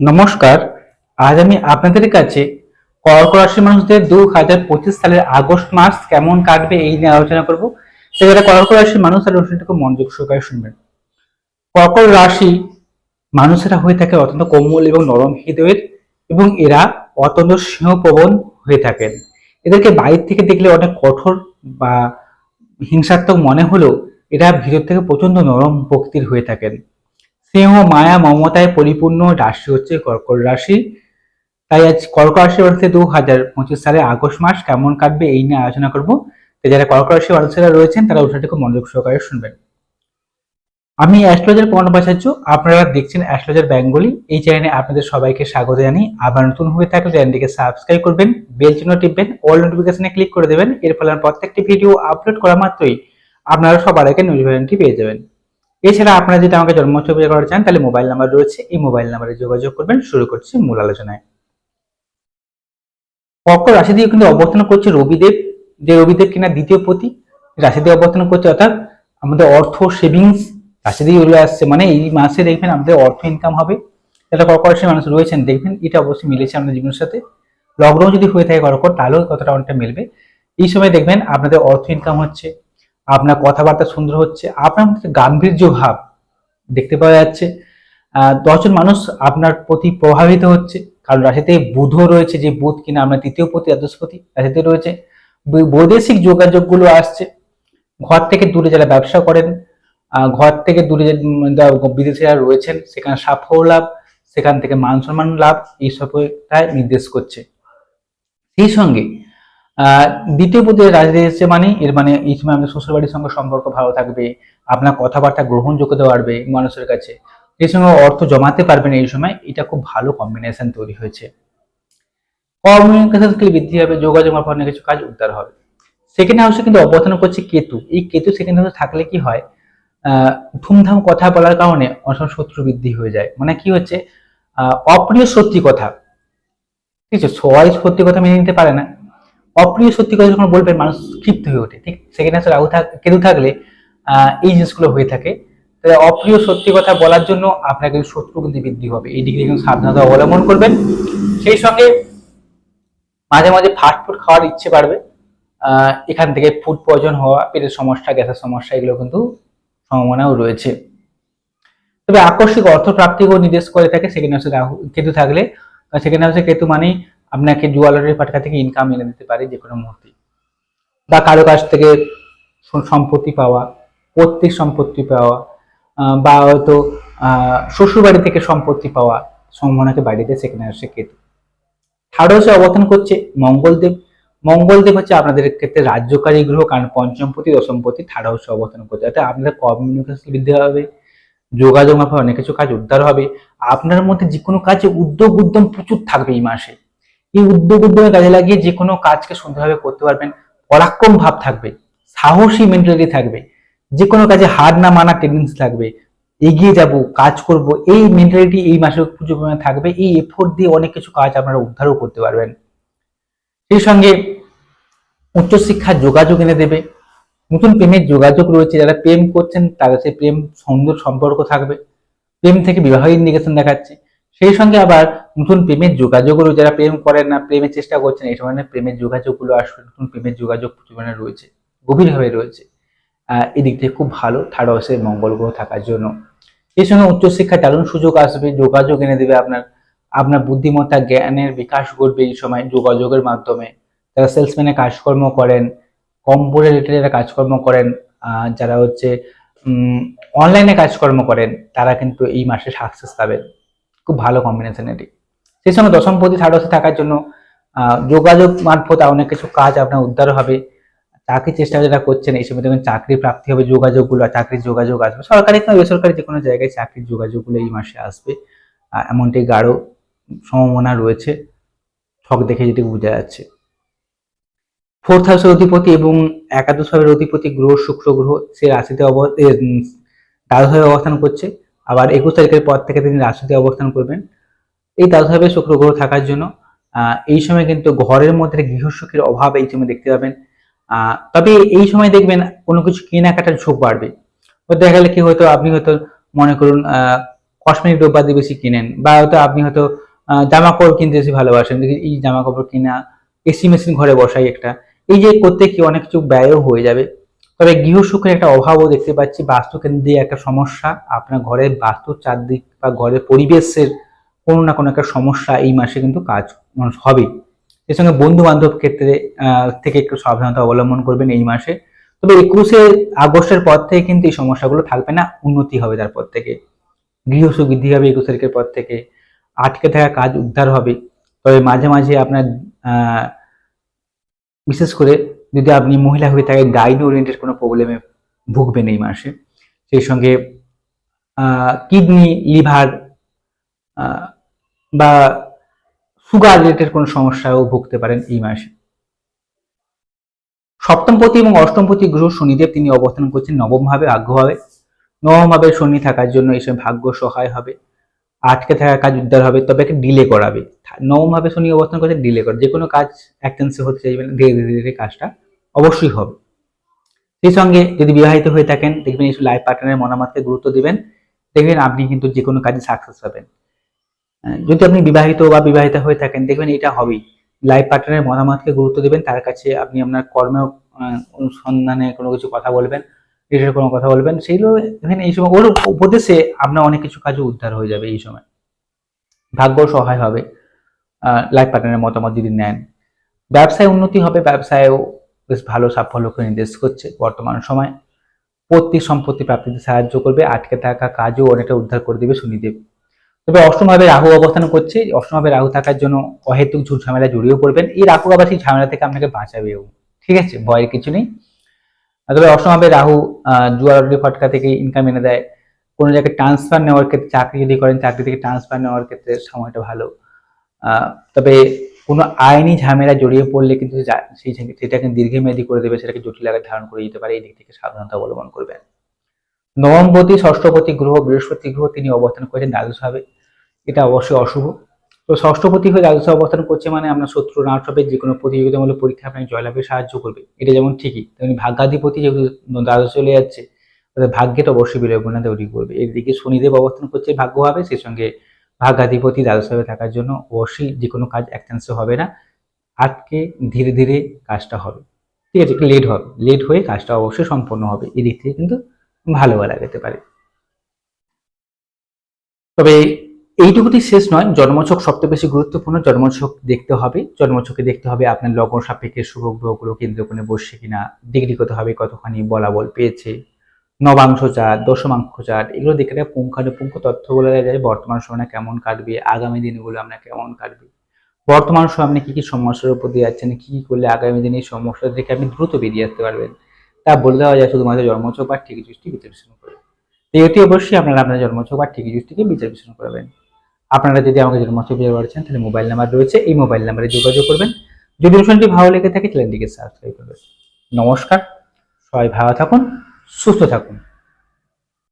নমস্কার, আজ আমি আপনাদের কাছে কর্ক রাশির মানুষদের দু হাজার পঁচিশ সালের আগস্ট মাস কেমন কাটবে এই নিয়ে আলোচনা করব। সেক্ষেত্রে কর্ক রাশির মানুষ আর অনুষ্ঠানটাকে মনোযোগ সহকারে শুনবেন। কর্ক রাশি মানুষেরা হয়ে থাকে অত্যন্ত কোমল এবং নরম হৃদয়ের এবং এরা অত্যন্ত স্নেহপ্রবণ হয়ে থাকেন। এদেরকে বাইরে থেকে দেখলে অনেক কঠোর বা হিংসাত্মক মনে হলেও এরা ভিতর থেকে প্রচণ্ড নরম প্রকৃতির হয়ে থাকেন। স্নেহ মায়া, মমতায় পরিপূর্ণ রাশি হচ্ছে কর্কট রাশি। তাই আজ কর্কট রাশি মানুষের দু হাজার পঁচিশ সালে আগস্ট মাস কেমন কাটবে এই নিয়ে আলোচনা করব। যারা কর্কট রাশি মানুষেরা রয়েছেন, তারা ওটাকে মনোযোগ সহকারে শুনবেন। আমি অ্যাস্ট্রোলজার পর্ণ বাচার্য আপনারা দেখছেন অ্যাস্ট্রোলজার বেঙ্গলি। এই চ্যানেলে আপনাদের সবাইকে স্বাগত জানি আবার নতুন হয়ে থাকলে চ্যানেলটিকে সাবস্ক্রাইব করবেন, বেল চিহ্ন টিপবেন, অল নোটিফিকেশনে ক্লিক করে দেবেন। এর ফলে প্রত্যেকটি ভিডিও আপলোড করা মাত্রই আপনারা সবার আগে নোটিফিকেশনটি পেয়ে যাবেন। এছাড়া আপনারা যদি আমাকে জন্মোৎসব করা চান, তাহলে মোবাইল নাম্বার রয়েছে। এই মোবাইল নাম্বারে যোগাযোগ করবেন। শুরু করছি মূল আলোচনায়। কর্কট রাশি দিয়ে কিন্তু অবস্থান করছে রবিদেব। যে রবিদেব কিনা দ্বিতীয় পতি। রাশি দিয়ে অবস্থান করছে অর্থাৎ আমাদের অর্থ সেভিংস। রাশি দিয়ে উঠে আসছে মানে এই মাসে দেখবেন আমাদের অর্থ ইনকাম হবে। যারা কর্কট রাশির মানুষ রয়েছেন, দেখবেন এটা অবশ্যই মিলেছে আমাদের জীবনের সাথে। লগ্ন যদি হয়ে থাকে কর্কট, তাহলেও কতটা অনেকটা মিলবে। এই সময় দেখবেন আপনাদের অর্থ ইনকাম হচ্ছে। আপনার কথাবার্তা সুন্দর হচ্ছে আপনার মধ্যে গাম্ভীর্য ভাব দেখতে পাওয়া যাচ্ছে। দশজন মানুষ আপনার প্রতি প্রভাবিত হচ্ছে কারণ রাশিতে বুধও রয়েছে যে বুধ কিনা আপনার তৃতীয় পতি একাদশপতি রাশিতে রয়েছে। বৈদেশিক যোগাযোগগুলো আসছে ঘর থেকে দূরে যারা ব্যবসা করেন ঘর থেকে দূরে উম, যারা রয়েছেন সেখানে সাফল্য লাভ সেখান থেকে মান সম্মান লাভ এইসবটাই নির্দেশ করছে। সেই সঙ্গে দ্বিতীয় পদে রাজনীতি এসেছে মানে এর মানে এই সময় আমাদের শ্বশুর বাড়ির সঙ্গে সম্পর্ক ভালো থাকবে, আপনার কথাবার্তা গ্রহণযোগ্যতা বাড়বে মানুষের কাছে। এই সঙ্গে অর্থ জমাতে পারবেন এই সময়, এটা খুব ভালো কম্বিনেশন তৈরি হয়েছে। কমিউনিকেশন স্কিল বৃদ্ধি হবে, যোগাযোগ অনেক কিছু কাজ উদ্ধার হবে। সেকেন্ড হাউসে কিন্তু অবস্থান করছে কেতু। এই কেতু সেকেন্ড হাউসে থাকলে কি হয়? ধুমধাম কথা বলার কারণে অনেক শত্রু বৃদ্ধি হয়ে যায়। মানে কি হচ্ছে? অপ্রিয় সত্যি কথা। ঠিক আছে সবাই সত্যি কথা মেনে নিতে পারে না। অপ্রিয় সত্যি কথা যখন বলবেন, মানুষ ক্ষিপ্ত হয়ে ওঠে। ঠিক সেকেন্ড হাউসে রাহু কেতু থাকলে এই জিনিসগুলো হয়ে থাকে। তাই অপ্রিয় সত্যি কথা বলার জন্য আপনার কিন্তু শত্রু কিন্তু বৃদ্ধি হবে। এই দিকে কিন্তু সাবধানতা অবলম্বন করবেন। সেই সঙ্গে মাঝে মাঝে ফাস্ট ফুড খাওয়ার ইচ্ছে বাড়বে। এখান থেকে ফুড পয়জন হওয়া, পেটের সমস্যা, গ্যাসের সমস্যা, এগুলো কিন্তু সম্ভাবনাও রয়েছে। তবে আকস্মিক অর্থ প্রাপ্তিকেও নির্দেশ করে থাকে সেকেন্ড হাউসে রাহু কেতু থাকলে। সেকেন্ড হাউসে কেতু মানেই আপনাকে জুয়ালারি ফাটকা থেকে ইনকাম এনে দিতে পারে যে কোনো মুহূর্তে বা কারও কাছ থেকে সম্পত্তি পাওয়া, পৈতৃক সম্পত্তি পাওয়া বা হয়তো শ্বশুরবাড়ি থেকে সম্পত্তি পাওয়া সম্ভাবনাকে বাড়িতে সেখানে আসে কেতু থার্ড হাউসে অবস্থান করছে। মঙ্গলদেব মঙ্গলদেব হচ্ছে আপনাদের ক্ষেত্রে রাজ্যকারী গ্রহ, কারণ পঞ্চমপতি, দশমপতি থার্ড হাউসে অবস্থান করছে। অর্থাৎ আপনাদের কমিউনিকেশন বৃদ্ধি হবে, যোগাযোগ মারফত অনেক কিছু কাজ উদ্ধার হবে। আপনার মধ্যে যে কোনো কাজে উদ্যোগ উদ্যম প্রচুর থাকবে এই মাসে। এই উদ্যোগ উদ্যমে কাজে লাগিয়ে যে কোনো কাজকে সুন্দরভাবে করতে পারবেন। পরাক্রম ভাব থাকবে, সাহসী মেন্টালিটি থাকবে, যে কোনো কাজে হার না মানা টেন্ডেন্সি থাকবে, এগিয়ে যাব, কাজ করব, এই মেন্টালিটি এই মাসে পুজো পরিমাণে থাকবে, এই এফোর্ট দিয়ে অনেক কিছু কাজ আপনারা উদ্ধারও করতে পারবেন। সেই সঙ্গে উচ্চশিক্ষার যোগাযোগ এনে দেবে, নতুন প্রেমের যোগাযোগ রয়েছে, যারা প্রেম করছেন তাদের সেই প্রেম সুন্দর সম্পর্ক থাকবে, প্রেম থেকে বিবাহ ইন্ডিকেশন দেখাচ্ছে, সেই সঙ্গে আবার নতুন প্রেমের যোগাযোগগুলো যারা প্রেম করেন না, প্রেমের চেষ্টা করছেন, এই ধরনের প্রেমের যোগাযোগগুলো আসবে নতুন প্রেমের যোগাযোগ পরিমাণে রয়েছে, গভীরভাবে রয়েছে। এদিক থেকে খুব ভালো থার্ড হাউসে মঙ্গল গ্রহ থাকার জন্য। এই সঙ্গে উচ্চশিক্ষায় দারুণ সুযোগ আসবে, যোগাযোগ এনে দেবে আপনার আপনার বুদ্ধিমত্তা, জ্ঞানের বিকাশ ঘটবে এই সময় যোগাযোগের মাধ্যমে। যারা সেলসম্যানে কাজকর্ম করেন কম্পিউটার রিলেটেড যারা কাজকর্ম করেন যারা হচ্ছে অনলাইনে কাজকর্ম করেন, তারা কিন্তু এই মাসে সাকসেস পাবেন। খুব ভালো কম্বিনেশন এটি। সেই সঙ্গে দশমপতি হাউসে থাকার জন্য যোগাযোগ মারফত অনেক কিছু কাজ আপনার উদ্ধার হবে। চাকরি চেষ্টা যারা করছেন, এই সময় দেখবেন চাকরি প্রাপ্তি হবে যোগাযোগগুলো চাকরির যোগাযোগ আসবে। সরকারি কিংবা বেসরকারি যে কোনো জায়গায় চাকরির যোগাযোগগুলো এই মাসে আসবে। এমনটি গাঢ় সম্ভাবনা রয়েছে। ছক দেখে যেটি বোঝা যাচ্ছে। ফোর্থ হাউসের অধিপতি এবং একাদশ ভাবের অধিপতি গ্রহ, শুক্র গ্রহ, সে রাশিতে দ্বাদশ ভাবে অবস্থান করছে। আবার একুশ তারিখের পর থেকে তিনি রাশিতে অবস্থান করবেন। এই দ্বাদশ ভাবে শুক্র গ্রহ থাকার জন্য এই সময় কিন্তু ঘরের মধ্যে গৃহসুখের অভাব এই সময় দেখতে পাবেন। তবে এই সময় দেখবেন কোনো কিছু কেনাকাটার ঝোঁক বাড়বে। দেখা গেলে কি হয়তো আপনি হয়তো মনে করুন কসমেটিক দ্রব্যাদি বেশি কিনেন বা হয়তো আপনি হয়তো জামা কাপড় কিনতে বেশি ভালোবাসেন। এই জামা কাপড় কিনা, এসি মেশিন ঘরে বসাই একটা। এই যে করতে কি অনেক কিছু ব্যয়ও হয়ে যাবে। তবে গৃহসুখের একটা অভাবও দেখতে পাচ্ছি, বাস্তুকেন্দ্রিক একটা সমস্যা। আপনার ঘরের বাস্তু চারদিক বা ঘরের পরিবেশের কোনো না কোনো একটা সমস্যা এই মাসে কিন্তু কাজ মানে হবে। এর সঙ্গে বন্ধু বান্ধব ক্ষেত্রে থেকে একটু সাবধানতা অবলম্বন করবেন এই মাসে। তবে একুশে আগস্টের পর থেকে কিন্তু এই সমস্যাগুলো থাকবে না, উন্নতি হবে তারপর থেকে। গৃহসুখ বৃদ্ধি হবে একুশ তারিখের পর থেকে। আটকে থাকা কাজ উদ্ধার হবে। তবে মাঝে মাঝে আপনার বিশেষ করে যদি আপনি মহিলা হয়ে থাকে গাইনি ওরিয়েন্টেড কোনো প্রবলেমে ভুগবেন এই মাসে। সেই সঙ্গে কিডনি লিভার বা সুগার রিলেটেড কোনো সমস্যাও ভুগতে পারেন এই মাসে। সপ্তমপতি এবং অষ্টমপতি গ্রহ শনিদেব তিনি অবস্থান করছেন নবম ভাবে ভাগ্যভাবে। নবম ভাবে শনি থাকার জন্য এই সময় ভাগ্য সহায় হবে, আটকে থাকা কাজ উদ্ধার হবে, তবে একটা ডিলে করাবে। নবম ভাবে শনি অবস্থান করছে ডিলে করে যে কোনো কাজ একটেন্সে হতে চাইবেন ধীরে ধীরে ধীরে কাজটা অবশ্যই হবে। সেই সঙ্গে যদি বিবাহিত হয়ে থাকেন, দেখবেন এই লাইফ পার্টনারের মতামতকে গুরুত্ব দিবেন, দেখবেন আপনি কিন্তু যে কোনো কাজে সাকসেস হবেন যদি আপনি বিবাহিত বা বিবাহিতা হয়ে থাকেন দেখবেন এটা হবেই। লাইফ পার্টনারের মতামতকে গুরুত্ব দেবেন তার কাছে আপনি আপনার কর্মেও আহ, অনুসন্ধানে কোনো কিছু কথা বলবেন রিলেটেড কোনো কথা বলবেন সেইগুলো দেখেন এই সময় ওর উপদেশে আপনার অনেক কিছু কাজও উদ্ধার হয়ে যাবে এই সময়। ভাগ্য সহায় হবে লাইফ পার্টনারের মতামত যদি নেন। ব্যবসায় উন্নতি হবে ব্যবসায়ও বেশ ভালো সাফল্যকে নির্দেশ করছে বর্তমান সময়। পৈতৃক সম্পত্তি প্রাপ্তিতে সাহায্য করবে আটকে থাকা কাজও অনেকটা উদ্ধার করে দেবে শনিদেব তবে অষ্টমভাবে রাহু অবস্থান করছে। অষ্টমভাবে রাহু থাকার জন্য অহেতুক ঝুট ঝামেলা জড়িয়েও পড়বেন। এই রাহু আবার সেই ঝামেলা থেকে আপনাকে বাঁচাবেও ঠিক আছে? ভয়ের কিছু নেই। তবে অষ্টমভাবে রাহু জুয়ারি ফটকা থেকে ইনকাম এনে দেয়। কোনো জায়গায় ট্রান্সফার নেওয়ার ক্ষেত্রে, চাকরি যদি করেন, চাকরি থেকে ট্রান্সফার নেওয়ার ক্ষেত্রে সময়টা ভালো। তবে কোনো আইনি ঝামেলা জড়িয়ে পড়লে কিন্তু সেই সেটাকে দীর্ঘমেয়াদী করে দেবে, সেটাকে জটিল আকার ধারণ করে দিতে পারে। এই দিক থেকে সাবধানতা অবলম্বন করবেন। নবমপতি, ষষ্ঠপতি, গ্রহ, বৃহস্পতি, গ্রহ, তিনি অবস্থান করেছেন দ্বাদশ ভাবে। এটা অবশ্যই অশুভ। তো ষষ্ঠপতি হয়ে দ্বাদশে অবস্থান করছে মানে আপনার শত্রু হবে যে কোনো প্রতিযোগিতামূলক পরীক্ষা আপনাকে জয়লাভে সাহায্য করবে। এটা যেমন ঠিকই, তেমনি ভাগ্যাধিপতি যেহেতু দ্বাদশ চলে যাচ্ছে, তাদের ভাগ্যের অবশ্যই বিড়ম্বনা তৈরি করবে। এদিকে শনিদেব অবস্থান করছে ভাগ্যভাবে সেই সঙ্গে ভাগ্যাধিপতি দ্বাদশভাবে থাকার জন্য অবশ্যই যে কোনো কাজ একটান্সে হবে না। আটকে ধীরে ধীরে কাজটা হবে। ঠিক আছে, একটু লেট হবে। লেট হয়ে কাজটা অবশ্যই সম্পন্ন হবে। এদিক দিক থেকে কিন্তু ভালো বলা যেতে পারে। তবে এইটুকুটি শেষ নয়, জন্মছক সবচেয়ে বেশি গুরুত্বপূর্ণ, জন্মছক দেখতে হবে, জন্মছকে দেখতে হবে আপনার লগ্ন সাপেক্ষে শুভ গ্রহগুলো কেন্দ্র করে বসছে কিনা, ডিগ্রি কত হবে কতখানি, বলাবল পেয়েছে, নবাংশ চার্ট দশমাংশ চার্ট এগুলো দেখে একটা পুঙ্খানুপুঙ্খ তথ্য বলে দেওয়া যায় বর্তমান সময় কেমন কাটবে, আগামী দিনগুলো আপনার কেমন কাটবে। বর্তমান সময় আপনি কী কী সমস্যার উপর দিয়ে যাচ্ছেন, কী কী করলে আগামী দিনে এই সমস্যা থেকে আপনি দ্রুত বেরিয়ে আসতে পারবেন, তা বলে দেওয়া যায় শুধুমাত্র জন্মছক বা ঠিকই দৃষ্টি বিচার বিশ্লেষণ করে। তো এটি অবশ্যই আপনারা আপনার জন্মছক বা ঠিকই দৃষ্টিকে বিচার বিশ্লেষণ করবেন। আপনারা যদি আমাকে জন্মছক বিচার করছেন তাহলে মোবাইল নাম্বার রয়েছে। এই মোবাইল নাম্বারে যোগাযোগ করবেন। যদি অনুষ্ঠানটি ভালো লেগে থাকে, চ্যানেলটিকে সাবস্ক্রাইব করবেন। নমস্কার। সবাই ভালো থাকুন, সুস্থ থাকুন।